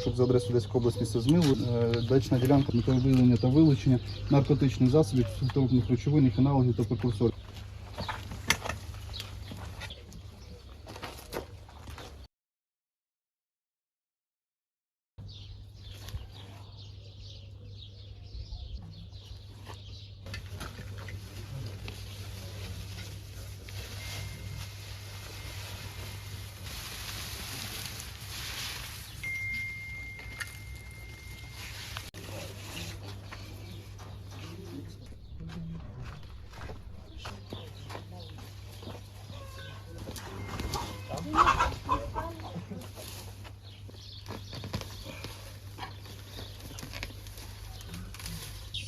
щоб за адресою Одеської області місто Змилу, е, дачна ділянка метою виявлення та вилучення наркотичних засобів, психотропних речовин, їх аналогів та прекурсорів.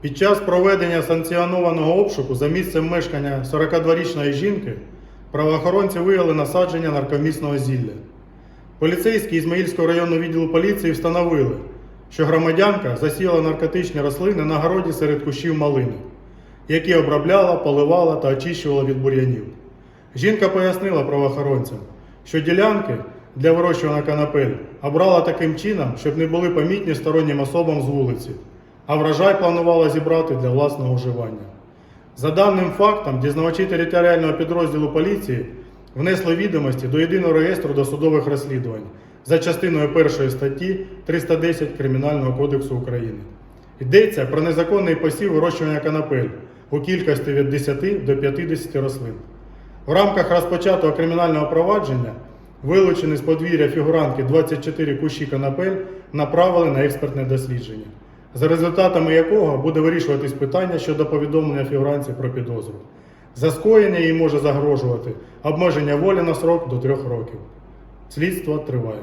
Під час проведення санкціонованого обшуку за місцем мешкання 42-річної жінки правоохоронці виявили насадження наркомісного зілля. Поліцейські Ізмаїльського районного відділу поліції встановили, що громадянка засіяла наркотичні рослини на городі серед кущів малини, які обробляла, поливала та очищувала від бур'янів. Жінка пояснила правоохоронцям, що ділянки для вирощування канапель обрала таким чином, щоб не були помітні стороннім особам з вулиці, а врожай планувала зібрати для власного вживання. За даним фактом, дізнавачі територіального підрозділу поліції внесли відомості до єдиного реєстру досудових розслідувань за частиною першої статті 310 Кримінального кодексу України. Йдеться про незаконний посів вирощування канапель у кількості від 10 до 50 рослин. В рамках розпочатого кримінального провадження вилучені з подвір'я фігуранки 24 кущі канапель направили на експертне дослідження, за результатами якого буде вирішуватись питання щодо повідомлення фігуранців про підозру. За скоєння їй може загрожувати обмеження волі на срок до трьох років. Слідство триває.